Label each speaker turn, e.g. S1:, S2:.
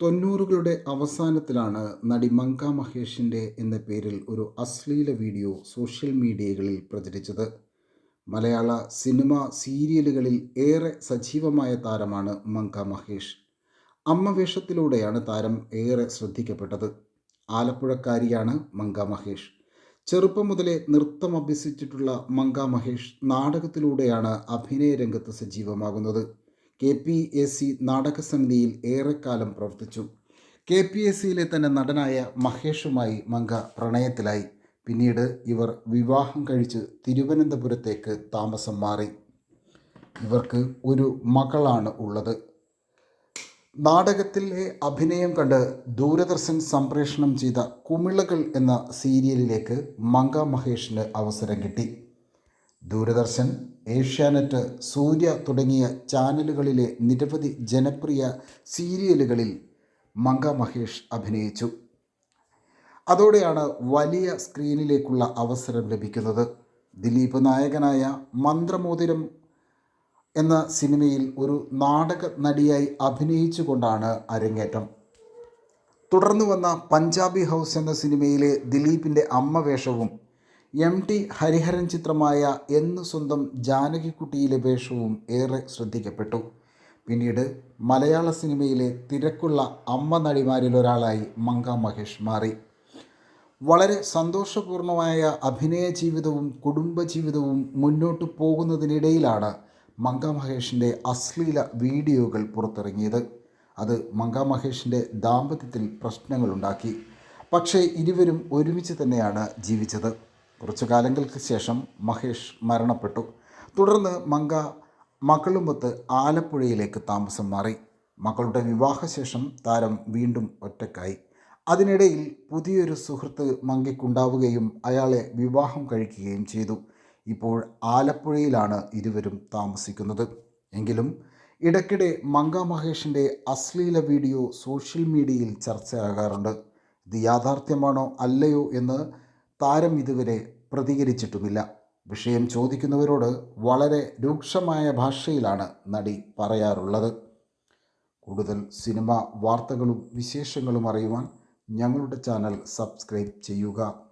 S1: തൊണ്ണൂറുകളുടെ അവസാനത്തിലാണ് നടി മങ്ക മഹേഷിന്റെ എന്ന പേരിൽ ഒരു അശ്ലീല വീഡിയോ സോഷ്യൽ മീഡിയകളിൽ പ്രചരിച്ചത്. മലയാള സിനിമ സീരിയലുകളിൽ ഏറെ സജീവമായ താരമാണ് മങ്ക മഹേഷ്. അമ്മ വേഷത്തിലൂടെയാണ് താരം ഏറെ ശ്രദ്ധിക്കപ്പെട്ടത്. ആലപ്പുഴക്കാരിയാണ് മങ്ക മഹേഷ്. ചെറുപ്പം മുതലേ നൃത്തം അഭ്യസിച്ചിട്ടുള്ള മങ്ക മഹേഷ് നാടകത്തിലൂടെയാണ് അഭിനയ രംഗത്ത് സജീവമാകുന്നത്. കെ പി എസ് സി നാടക സമിതിയിൽ ഏറെക്കാലം പ്രവർത്തിച്ചു. കെ പി എസ് സിയിലെ തന്നെ നടനായ മഹേഷുമായി മങ്ക പ്രണയത്തിലായി. പിന്നീട് ഇവർ വിവാഹം കഴിച്ച് തിരുവനന്തപുരത്തേക്ക് താമസം മാറി. ഇവർക്ക് ഒരു മകളാണ് ഉള്ളത്. നാടകത്തിലെ അഭിനയം കണ്ട് ദൂരദർശൻ സംപ്രേഷണം ചെയ്ത കുമിളകൾ എന്ന സീരിയലിലേക്ക് മങ്ക മഹേഷിന് അവസരം കിട്ടി. ദൂരദർശൻ ഏഷ്യാനെറ്റ് സൂര്യ തുടങ്ങിയ ചാനലുകളിലെ നിരവധി ജനപ്രിയ സീരിയലുകളിൽ മങ്ക മഹേഷ് അഭിനയിച്ചു. അതോടെയാണ് വലിയ സ്ക്രീനിലേക്കുള്ള അവസരം ലഭിക്കുന്നത്. ദിലീപ് നായകനായ മന്ത്രമോതിരം എന്ന സിനിമയിൽ ഒരു നാടക നടിയായി അഭിനയിച്ചുകൊണ്ടാണ് അരങ്ങേറ്റം. തുടർന്ന് വന്ന പഞ്ചാബി ഹൗസ് എന്ന സിനിമയിലെ ദിലീപിന്റെ അമ്മ വേഷവും എം ടി ഹരിഹരൻ ചിത്രമായ എന്ന് സ്വന്തം ജാനകിക്കുട്ടിയിലെ വേഷവും ഏറെ ശ്രദ്ധിക്കപ്പെട്ടു. പിന്നീട് മലയാള സിനിമയിലെ തിരക്കുള്ള അമ്മ നടിമാരിൽ ഒരാളായി മങ്ക മഹേഷ് മാറി. വളരെ സന്തോഷപൂർണമായ അഭിനയ ജീവിതവും കുടുംബജീവിതവും മുന്നോട്ട് പോകുന്നതിനിടയിലാണ് മങ്ക മഹേഷിന്റെ അശ്ലീല വീഡിയോകൾ പുറത്തിറങ്ങിയത്. അത് മങ്ക മഹേഷിന്റെ ദാമ്പത്യത്തിൽ പ്രശ്നങ്ങളുണ്ടാക്കി. പക്ഷേ ഇരുവരും ഒരുമിച്ച് തന്നെയാണ് ജീവിച്ചത്. കുറച്ചു കാലങ്ങൾക്ക് ശേഷം മഹേഷ് മരണപ്പെട്ടു. തുടർന്ന് മങ്ക മകളുമൊത്ത് ആലപ്പുഴയിലേക്ക് താമസം മാറി. മകളുടെ വിവാഹശേഷം താരം വീണ്ടും ഒറ്റക്കായി അതിനിടയിൽ പുതിയൊരു സുഹൃത്ത് മങ്കയ്ക്കുണ്ടാവുകയും അയാളെ വിവാഹം കഴിക്കുകയും ചെയ്തു. ഇപ്പോൾ ആലപ്പുഴയിലാണ് ഇരുവരും താമസിക്കുന്നത്. എങ്കിലും ഇടയ്ക്കിടെ മങ്ക മഹേഷിന്റെ അശ്ലീല വീഡിയോ സോഷ്യൽ മീഡിയയിൽ ചർച്ചയാകാറുണ്ട്. ഇത് യാഥാർത്ഥ്യമാണോ അല്ലയോ എന്ന് താരം ഇതുവരെ പ്രതികരിച്ചിട്ടുമില്ല. വിഷയം ചോദിക്കുന്നവരോട് വളരെ രൂക്ഷമായ ഭാഷയിലാണ് നടി പറയാറുള്ളത്. കൂടുതൽ സിനിമ വാർത്തകളും വിശേഷങ്ങളും അറിയുവാൻ ഞങ്ങളുടെ ചാനൽ സബ്സ്ക്രൈബ് ചെയ്യുക.